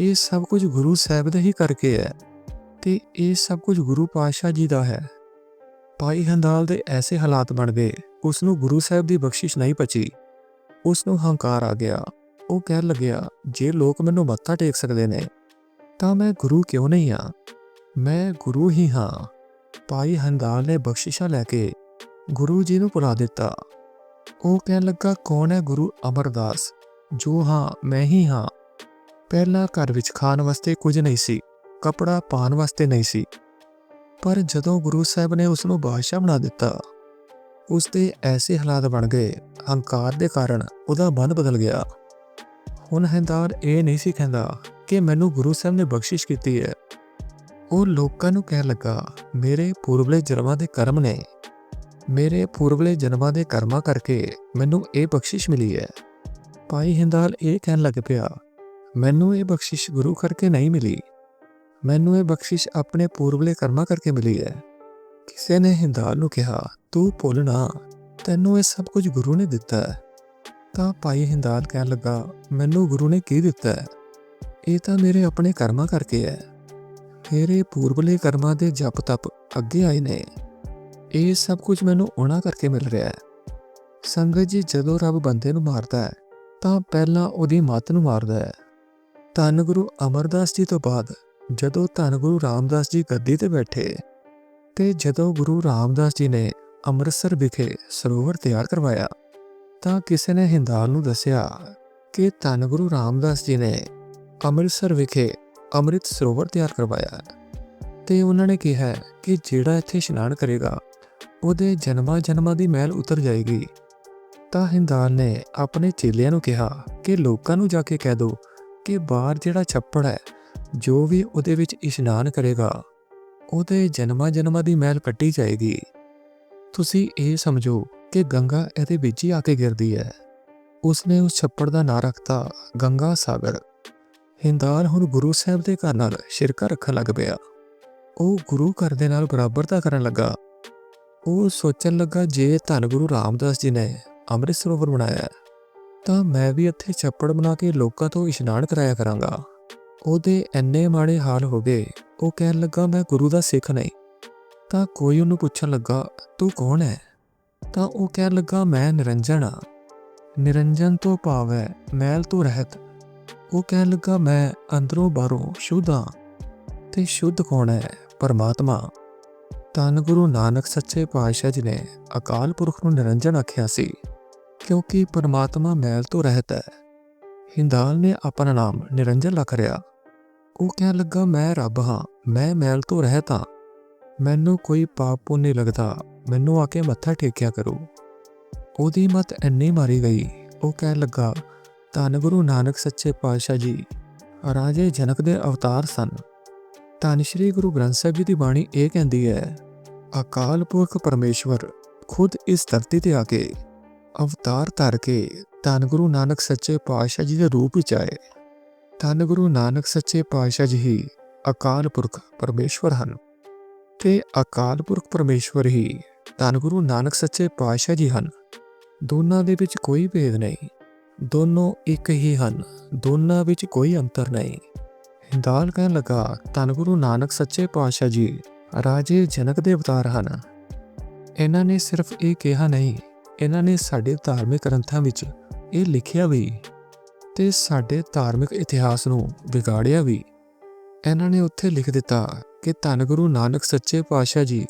ਇਹ ਸਭ ਕੁਝ ਗੁਰੂ ਸਾਹਿਬ ਦੇ ਹੀ ਕਰਕੇ ਹੈ ਤੇ ਇਹ ਸਭ ਕੁਝ ਗੁਰੂ ਪਾਤਸ਼ਾਹ ਜੀ ਦਾ ਹੈ। ਭਾਈ ਹੰਦਾਲ ਦੇ ਐਸੇ ਹਾਲਾਤ ਬਣ ਗਏ ਉਸ ਨੂੰ ਗੁਰੂ ਸਾਹਿਬ ਦੀ ਬਖਸ਼ਿਸ਼ ਨਹੀਂ ਪਚੀ। ਉਸ ਨੂੰ ਹੰਕਾਰ ਆ ਗਿਆ। ਉਹ ਕਹਿਣ ਲੱਗਿਆ, ਜੇ ਲੋਕ ਮੈਨੂੰ ਮੱਥਾ ਟੇਕ ਸਕਦੇ ਨੇ, ਤਾਂ ਮੈਂ ਗੁਰੂ ਕਿਉਂ ਨਹੀਂ ਹਾਂ? ਮੈਂ ਗੁਰੂ ਹੀ ਹਾਂ। ਭਾਈ ਹੰਦਾਲ ਨੇ ਬਖਸ਼ਿਸ਼ਾਂ ਲੈ ਕੇ ਗੁਰੂ ਜੀ ਨੂੰ ਬੁਲਾ ਦਿੱਤਾ। ਉਹ ਕਹਿਣ ਲੱਗਾ, ਕੌਣ ਹੈ ਗੁਰੂ ਅਮਰਦਾਸ? ਜੋ ਹਾਂ, ਮੈਂ ਹੀ ਹਾਂ। ਪਹਿਲਾਂ ਘਰ ਵਿੱਚ ਖਾਣ ਵਾਸਤੇ ਕੁਝ ਨਹੀਂ ਸੀ, ਕਪੜਾ ਪਾਣ ਵਾਸਤੇ ਨਹੀਂ ਸੀ। ਪਰ ਜਦੋਂ ਗੁਰੂ ਸਾਹਿਬ ਨੇ ਉਸ ਨੂੰ ਬਾਦਸ਼ਾਹ ਬਣਾ ਦਿੱਤਾ ਉਸ ਦੇ ਐਸੇ ਹਾਲਾਤ ਬਣ ਗਏ, ਹੰਕਾਰ ਦੇ ਕਾਰਨ ਉਹਦਾ ਮਨ ਬਦਲ ਗਿਆ। ਹੁਣ ਹੰਦਾਰ ਇਹ ਨਹੀਂ ਸੀ ਕਹਿੰਦਾ ਕਿ ਮੈਨੂੰ ਗੁਰੂ ਸਾਹਿਬ ਨੇ ਬਖਸ਼ਿਸ਼ ਕੀਤੀ ਹੈ। ਉਹ ਲੋਕਾਂ ਨੂੰ ਕਹਿਣ ਲੱਗਾ, ਮੇਰੇ ਪੂਰਵਲੇ ਜਨਮਾਂ ਦੇ ਕਰਮ ਨੇ। ਮੇਰੇ ਪੂਰਵਲੇ ਜਨਮਾਂ ਦੇ ਕਰਮਾਂ ਕਰਕੇ ਮੈਨੂੰ ਇਹ ਬਖਸ਼ਿਸ਼ ਮਿਲੀ ਹੈ। ਭਾਈ ਹਿੰਦਾਲ ਇਹ ਕਹਿਣ ਲੱਗ ਪਿਆ ਮੈਨੂੰ ਇਹ ਬਖਸ਼ਿਸ਼ ਗੁਰੂ ਕਰਕੇ ਨਹੀਂ ਮਿਲੀ। ਮੈਨੂੰ ਇਹ ਬਖਸ਼ਿਸ਼ ਆਪਣੇ ਪੂਰਵਲੇ ਕਰਮਾਂ ਕਰਕੇ ਮਿਲੀ ਹੈ। ਕਿਸੇ ਨੇ ਹਿੰਦਾਲ ਨੂੰ ਕਿਹਾ, ਤੂੰ ਭੁੱਲਣਾ ਤੈਨੂੰ ਇਹ ਸਭ ਕੁਝ ਗੁਰੂ ਨੇ ਦਿੱਤਾ ਹੈ। ਤਾਂ ਭਾਈ ਹਿੰਦਾਲ ਕਹਿਣ ਲੱਗਾ, ਮੈਨੂੰ ਗੁਰੂ ਨੇ ਕੀ ਦਿੱਤਾ ਹੈ? ਇਹ ਤਾਂ ਮੇਰੇ ਆਪਣੇ ਕਰਮਾਂ ਕਰਕੇ ਹੈ। ਮੇਰੇ ਪੂਰਵਲੇ ਕਰਮਾਂ ਦੇ ਜਪ ਤਪ ਅੱਗੇ ਆਏ ਨੇ। ਇਹ ਸਭ ਕੁਝ ਮੈਨੂੰ ਉਹਨਾਂ ਕਰਕੇ ਮਿਲ ਰਿਹਾ ਹੈ। ਸੰਗਤ ਜੀ ਜਦੋਂ ਰੱਬ ਬੰਦੇ ਨੂੰ ਮਾਰਦਾ ਹੈ, ਤਾਂ ਪਹਿਲਾਂ ਉਹਦੀ ਮੱਤ ਨੂੰ ਮਾਰਦਾ ਹੈ। ਧੰਨ ਗੁਰੂ ਅਮਰਦਾਸ ਜੀ ਤੋਂ ਬਾਅਦ ਜਦੋਂ ਧੰਨ ਗੁਰੂ ਰਾਮਦਾਸ ਜੀ ਗੱਦੀ ਤੇ ਬੈਠੇ ਤੇ ਜਦੋਂ ਗੁਰੂ ਰਾਮਦਾਸ ਜੀ ਨੇ ਅੰਮ੍ਰਿਤਸਰ ਵਿਖੇ ਸਰੋਵਰ ਤਿਆਰ ਕਰਵਾਇਆ ਤਾਂ ਕਿਸੇ ਨੇ ਹਿੰਦਾਲ ਨੂੰ ਦੱਸਿਆ ਕਿ ਧੰਨ ਗੁਰੂ ਰਾਮਦਾਸ ਜੀ ਨੇ ਅੰਮ੍ਰਿਤਸਰ ਵਿਖੇ ਅੰਮ੍ਰਿਤ ਸਰੋਵਰ ਤਿਆਰ ਕਰਵਾਇਆ। ਹੈ ਤੇ ਉਹਨਾਂ ਨੇ ਕਿਹਾ ਕਿ ਜਿਹੜਾ ਇੱਥੇ ਇਸ਼ਨਾਨ ਕਰੇਗਾ, ਉਹਦੇ ਜਨਮਾਂ ਜਨਮਾਂ ਦੀ ਮਹਿਲ ਉਤਰ ਜਾਏਗੀ। ਤਾਂ ਹਿੰਦਾਲ ਨੇ ਆਪਣੇ ਚੇਲਿਆਂ ਨੂੰ ਕਿਹਾ ਕਿ ਲੋਕਾਂ ਨੂੰ ਜਾ ਕੇ ਕਹਿ ਦਿਓ ਕਿ ਬਾਹਰ ਜਿਹੜਾ ਛੱਪੜ ਹੈ, ਜੋ ਵੀ ਉਹਦੇ ਵਿੱਚ ਇਸ਼ਨਾਨ ਕਰੇਗਾ, ਉਹਦੇ ਜਨਮਾਂ ਜਨਮਾਂ ਦੀ ਮੈਲ ਕੱਟੀ ਜਾਏਗੀ। ਤੁਸੀਂ ਇਹ ਸਮਝੋ ਕਿ ਗੰਗਾ ਇਹਦੇ ਵਿੱਚ ਹੀ ਆ ਕੇ ਗਿਰਦੀ ਹੈ। ਉਸਨੇ ਉਸ ਛੱਪੜ ਦਾ ਨਾਂ ਰੱਖਤਾ ਗੰਗਾ ਸਾਗਰ। ਹਿੰਦਾਲ ਹੁਣ ਗੁਰੂ ਸਾਹਿਬ ਦੇ ਘਰ ਨਾਲ ਸ਼ਿਰਕਾ ਰੱਖਣ ਲੱਗ ਪਿਆ। ਉਹ ਗੁਰੂ ਘਰ ਦੇ ਨਾਲ ਬਰਾਬਰਤਾ ਕਰਨ ਲੱਗਾ। ਉਹ ਸੋਚਣ ਲੱਗਾ ਜੇ ਧੰਨ ਗੁਰੂ ਰਾਮਦਾਸ ਜੀ ਨੇ ਅੰਮ੍ਰਿਤ ਸਰੋਵਰ ਬਣਾਇਆ ਤਾਂ ਮੈਂ ਵੀ ਇੱਥੇ ਛੱਪੜ ਬਣਾ ਕੇ ਲੋਕਾਂ ਤੋਂ ਇਸ਼ਨਾਨ ਕਰਾਇਆ ਕਰਾਂਗਾ। ਉਹਦੇ ਐਨੇ ਮਾੜੇ ਹਾਲ ਹੋ ਗਏ, ਉਹ ਕਹਿਣ ਲੱਗਾ, ਮੈਂ ਗੁਰੂ ਦਾ ਸਿੱਖ ਨਹੀਂ। ਤਾਂ ਕੋਈ ਉਹਨੂੰ ਪੁੱਛਣ ਲੱਗਾ, ਤੂੰ ਕੌਣ ਹੈ? ਤਾਂ ਉਹ ਕਹਿਣ ਲੱਗਾ, ਮੈਂ ਨਿਰੰਜਨ ਹਾਂ। ਨਿਰੰਜਨ ਤੋਂ ਭਾਵ ਹੈ, ਮੈਲ ਤੋਂ ਰਹਿਤ। ਉਹ ਕਹਿਣ ਲੱਗਾ, ਮੈਂ ਅੰਦਰੋਂ ਬਾਹਰੋਂ ਸ਼ੁੱਧ ਹਾਂ ਤੇ ਸ਼ੁੱਧ ਕੌਣ ਹੈ? ਪਰਮਾਤਮਾ। ਧੰਨ ਗੁਰੂ ਨਾਨਕ ਸੱਚੇ ਪਾਤਸ਼ਾਹ ਜੀ ਨੇ ਅਕਾਲ ਪੁਰਖ ਨੂੰ ਨਿਰੰਜਨ ਆਖਿਆ ਸੀ। ਕਿਉਂਕਿ ਪਰਮਾਤਮਾ ਮੈਲ ਤੋਂ ਰਹਿਤ ਹੈ। ਹਿੰਦਾਲ ਨੇ ਆਪਣਾ ਨਾਮ ਨਿਰੰਜਨ ਰੱਖ ਰਿਆ ਉਹ ਕਹਿਣ ਲੱਗਾ, ਮੈਂ ਰੱਬ ਹਾਂ, ਮੈਂ ਮੈਲ ਤੋਂ ਰਹਿਤ ਹਾਂ। ਮੈਨੂੰ ਕੋਈ ਪਾਪ ਪੁੰਨ ਨਹੀਂ ਲੱਗਦਾ। ਮੈਨੂੰ ਆ ਕੇ ਮੱਥਾ ਟੇਕਿਆ ਕਰੋ। ਉਹਦੀ ਮਤ ਇੰਨੀ ਮਾਰੀ ਗਈ। ਉਹ ਕਹਿਣ ਲੱਗਾ, ਧੰਨ ਗੁਰੂ ਨਾਨਕ ਸੱਚੇ ਪਾਤਸ਼ਾਹ ਜੀ, ਰਾਜੇ ਜਨਕ ਦੇ ਅਵਤਾਰ ਸਨ। ਧੰਨ ਸ਼੍ਰੀ ਗੁਰੂ ਗ੍ਰੰਥ ਸਾਹਿਬ ਜੀ ਦੀ ਬਾਣੀ ਇਹ ਕਹਿੰਦੀ ਹੈ, ਅਕਾਲ ਪੁਰਖ ਪਰਮੇਸ਼ਵਰ, ਖੁਦ ਇਸ ਧਰਤੀ ਤੇ ਆ ਕੇ ਅਵਤਾਰ ਧਾਰ ਕੇ ਧੰਨ ਗੁਰੂ ਨਾਨਕ ਸੱਚੇ ਪਾਤਸ਼ਾਹ ਜੀ ਦੇ ਰੂਪ ਵਿੱਚ ਆਏ। ਧੰਨ ਗੁਰੂ ਨਾਨਕ ਸੱਚੇ ਪਾਤਸ਼ਾਹ ਜੀ ਹੀ ਅਕਾਲ ਪੁਰਖ ਪਰਮੇਸ਼ਵਰ ਹਨ। ਤੇ ਅਕਾਲ ਪੁਰਖ ਪਰਮੇਸ਼ਵਰ ਹੀ ਧੰਨ ਗੁਰੂ ਨਾਨਕ ਸੱਚੇ ਪਾਤਸ਼ਾਹ ਜੀ ਹਨ। ਦੋਨਾਂ ਦੇ ਵਿੱਚ ਕੋਈ ਭੇਦ ਨਹੀਂ। ਦੋਨੋਂ ਇੱਕ ਹੀ ਹਨ। ਦੋਨਾਂ ਵਿੱਚ ਕੋਈ ਅੰਤਰ ਨਹੀਂ। ਹਿੰਦਾਲ ਕਹਿਣ ਲੱਗਾ, ਧੰਨ ਗੁਰੂ ਨਾਨਕ ਸੱਚੇ ਪਾਤਸ਼ਾਹ ਜੀ, ਰਾਜੇ ਜਨਕ ਦੇ ਅਵਤਾਰ ਹਨ। ਇਹਨਾਂ ਨੇ ਸਿਰਫ ਇਹ ਕਿਹਾ ਨਹੀਂ ਇਹਨਾਂ ਨੇ ਸਾਡੇ ਧਾਰਮਿਕ ਗ੍ਰੰਥਾਂ ਵਿੱਚ ਇਹ ਲਿਖਿਆ ਵੀ ਤੇ ਸਾਡੇ ਧਾਰਮਿਕ ਇਤਿਹਾਸ ਨੂੰ ਵਿਗਾੜਿਆ ਵੀ। ਇਹਨਾਂ ਨੇ ਉੱਥੇ ਲਿਖ ਦਿੱਤਾ ਕਿ ਧੰਨ ਗੁਰੂ ਨਾਨਕ ਸੱਚੇ ਪਾਤਸ਼ਾਹ ਜੀ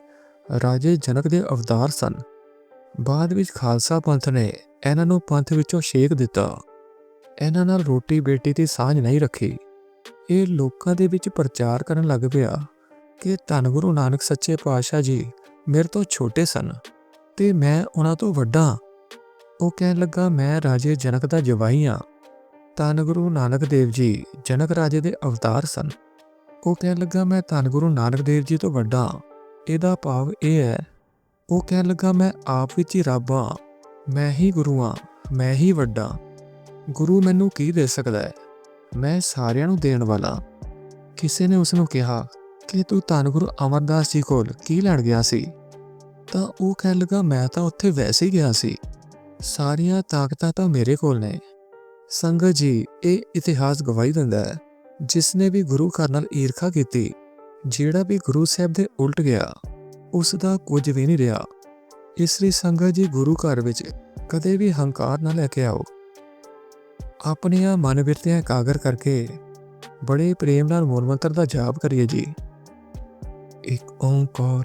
ਰਾਜੇ ਜਨਕ ਦੇ ਅਵਤਾਰ ਸਨ। ਬਾਅਦ ਵਿੱਚ ਖਾਲਸਾ ਪੰਥ ਨੇ ਇਹਨਾਂ ਨੂੰ ਪੰਥ ਵਿੱਚੋਂ ਛੇਕ ਦਿੱਤਾ। ਇਹਨਾਂ ਨਾਲ ਰੋਟੀ ਬੇਟੀ ਦੀ ਸਾਂਝ ਨਹੀਂ ਰੱਖੀ। ਇਹ ਲੋਕਾਂ ਦੇ ਵਿੱਚ ਪ੍ਰਚਾਰ ਕਰਨ ਲੱਗ ਪਿਆ ਕਿ ਧੰਨ ਗੁਰੂ ਨਾਨਕ ਸੱਚੇ ਪਾਤਸ਼ਾਹ ਜੀ ਮੇਰੇ ਤੋਂ ਛੋਟੇ ਸਨ। ਤੇ ਮੈਂ ਉਹਨਾਂ ਤੋਂ ਵੱਡਾ। ਹਾਂ। ਉਹ ਕਹਿਣ ਲੱਗਾ, ਮੈਂ ਰਾਜੇ ਜਨਕ ਦਾ ਜਵਾਈ ਹਾਂ ਧੰਨ ਗੁਰੂ ਨਾਨਕ ਦੇਵ ਜੀ ਜਨਕ ਰਾਜੇ ਦੇ ਅਵਤਾਰ ਸਨ। ਉਹ ਕਹਿਣ ਲੱਗਾ, ਮੈਂ ਧੰਨ ਗੁਰੂ ਨਾਨਕ ਦੇਵ ਜੀ ਤੋਂ ਵੱਡਾ ਹਾਂ। ਇਹਦਾ ਭਾਵ ਇਹ ਹੈ। ਉਹ ਕਹਿਣ ਲੱਗਾ, ਮੈਂ ਆਪ ਵਿੱਚ ਹੀ ਰੱਬ ਹਾਂ ਮੈਂ ਹੀ ਗੁਰੂ ਹਾਂ ਮੈਂ ਹੀ ਵੱਡਾ ਗੁਰੂ ਮੈਨੂੰ ਕੀ ਦੇ ਸਕਦਾ ਹੈ? ਮੈਂ ਸਾਰਿਆਂ ਨੂੰ ਦੇਣ ਵਾਲਾ ਕਿਸੇ ਨੇ ਉਸ ਨੂੰ ਕਿਹਾ, ਕਿ ਤੂੰ ਧੰਨ ਗੁਰੂ ਅਮਰਦਾਸ ਜੀ ਕੋਲ ਕੀ ਲੈਣ ਗਿਆ ਸੀ? ਤਾਂ ਉਹ ਕਹਿਣ ਲੱਗਾ, ਮੈਂ ਤਾਂ ਉੱਥੇ ਵੈਸੇ ਹੀ ਗਿਆ ਸੀ। ਸਾਰੀਆਂ ਤਾਕਤਾਂ ਤਾਂ ਮੇਰੇ ਕੋਲ ਨੇ। ਸੰਗਤ ਜੀ, ਇਹ ਇਤਿਹਾਸ ਗਵਾਹੀ ਦਿੰਦਾ ਹੈ। ਜਿਸ ਨੇ ਵੀ ਗੁਰੂ ਘਰ ਨਾਲ ਈਰਖਾ ਕੀਤੀ, ਜਿਹੜਾ ਵੀ ਗੁਰੂ ਸਾਹਿਬ ਦੇ ਉਲਟ ਗਿਆ, ਉਸ ਦਾ ਕੁਝ ਵੀ ਨਹੀਂ ਰਿਹਾ। ਇਸ ਲਈ ਸੰਗਤ ਜੀ ਗੁਰੂ ਘਰ ਵਿੱਚ ਕਦੇ ਵੀ ਹੰਕਾਰ ਨਾ ਲੈ ਕੇ ਆਓ। ਆਪਣੀਆਂ ਮਨ ਬਿਰਤੀਆਂ ਇਕਾਗਰ ਕਰਕੇ ਬੜੇ ਪ੍ਰੇਮ ਨਾਲ ਮੂਲ ਮੰਤਰ ਦਾ ਜਾਪ ਕਰੀਏ ਜੀ। ਇੱਕ ਓੰਕਾਰ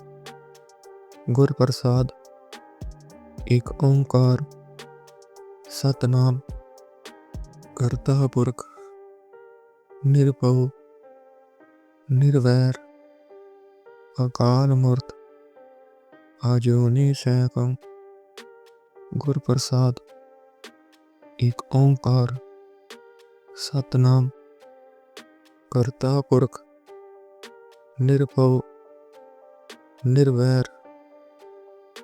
ਗੁਰ ਪ੍ਰਸਾਦ ਇੱਕ ਓੰਕਾਰ ਸਤਨਾਮ ਕਰਤਾ ਪੁਰਖ ਨਿਰਭਉ ਨਿਰਵੈਰ ਅਕਾਲ ਮੂਰਤ ਆਜੋਨੀ ਸੈਭੰ ਗੁਰ ਪ੍ਰਸਾਦ ਇੱਕ ਓੰਕਾਰ ਸਤਨਾਮ ਕਰਤਾ ਪੁਰਖ ਨਿਰਭਉ ਨਿਰਵੈਰ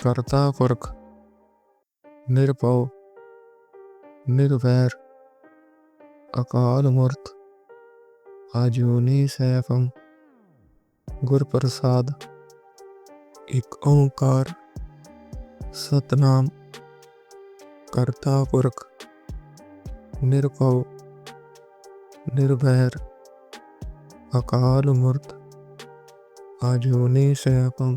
ਕਰਤਾ ਪੁਰਖ ਨਿਰਭਉ, ਨਿਰਵੈਰ, ਅਕਾਲ ਮੂਰਤ, ਆਜੋਨੀ ਸੈਭੰ ਗੁਰ ਪ੍ਰਸਾਦ ਇੱਕ ਓੰਕਾਰ, ਸਤਨਾਮ, ਕਰਤਾ ਪੁਰਖ ਨਿਰਭਉ ਨਿਰਭੈਰ ਅਕਾਲ ਮੂਰਤ, ਆਜੂਨੀ ਸੈਭੰ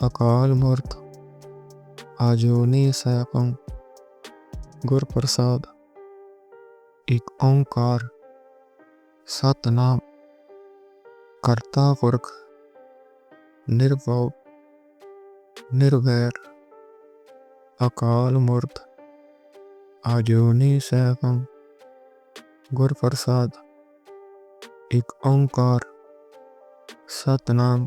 ਅਕਾਲ ਮੂਰਤ ਆਜੋਨੀ ਸੈਭੰ ਗੁਰ ਪ੍ਰਸਾਦ ਇੱਕ ਓੰਕਾਰ ਸਤਨਾਮ ਕਰਤਾ ਪੁਰਖ ਨਿਰਭਉ ਨਿਰਵੈਰ ਅਕਾਲ ਮੂਰਤ ਆਜੋਨੀ ਸੈਭੰ ਗੁਰ ਪ੍ਰਸਾਦ ਇੱਕ ਓੰਕਾਰ ਸਤਨਾਮ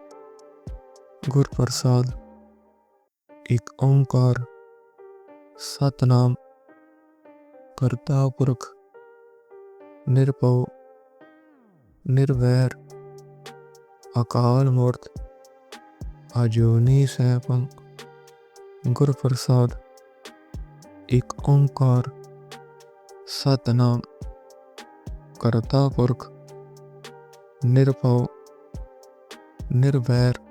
ਗੁਰ ਪ੍ਰਸਾਦ ਇੱਕ ਓੰਕਾਰ ਸਤਨਾਮ ਕਰਤਾ ਪੁਰਖ ਨਿਰਭਉ ਨਿਰਵੈਰ ਅਕਾਲ ਮੂਰਤ ਆਜੋਨੀ ਸੈਭੰ ਗੁਰ ਪ੍ਰਸਾਦ ਇੱਕ ਓੰਕਾਰ ਸਤਨਾਮ ਕਰਤਾ ਪੁਰਖ ਨਿਰਭਉ ਨਿਰਵੈਰ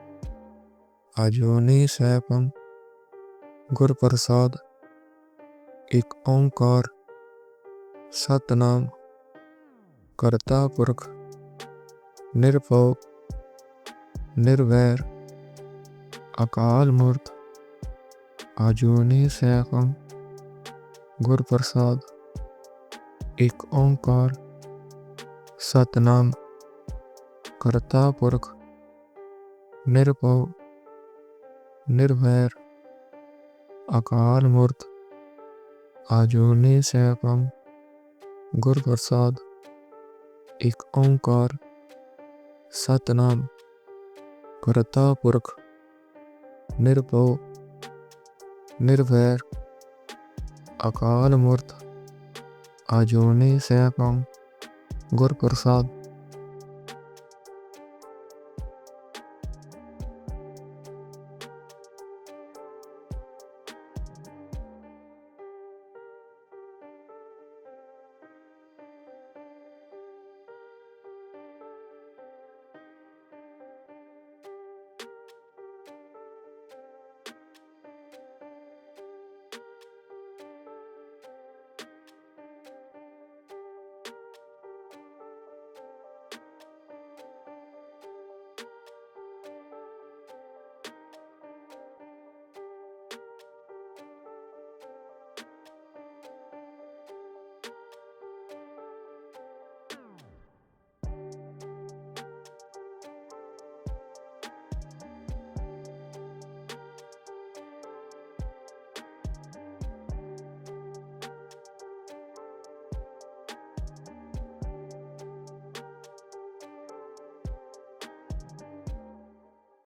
ਅਜੂਨੀ ਸੈਭੰ ਗੁਰ ਪ੍ਰਸਾਦ ਇੱਕ ਓੰਕਾਰ ਸਤਨਾਮ ਕਰਤਾ ਪੁਰਖ ਨਿਰਭਉ ਨਿਰਵੈਰ ਅਕਾਲ ਮੂਰਤ ਅਜੂਨੀ ਸੈਭੰ ਗੁਰ ਪ੍ਰਸਾਦ ਇੱਕ ਓੰਕਾਰ ਸਤਨਾਮ ਕਰਤਾ ਪੁਰਖ ਨਿਰਭਉ ਨਿਰਵੈਰ ਅਕਾਲ ਮੂਰਤ ਅਜੂਨੀ ਸੈਭੰ ਗੁਰ ਪ੍ਰਸਾਦ ਇੱਕ ਓੰਕਾਰ ਸਤਨਾਮ ਕਰਤਾ ਪੁਰਖ ਨਿਰਭਉ ਨਿਰਵੈਰ ਅਕਾਲ ਮੂਰਤ ਅਜੂਨੀ ਸੈਭੰ ਗੁਰ ਪ੍ਰਸਾਦ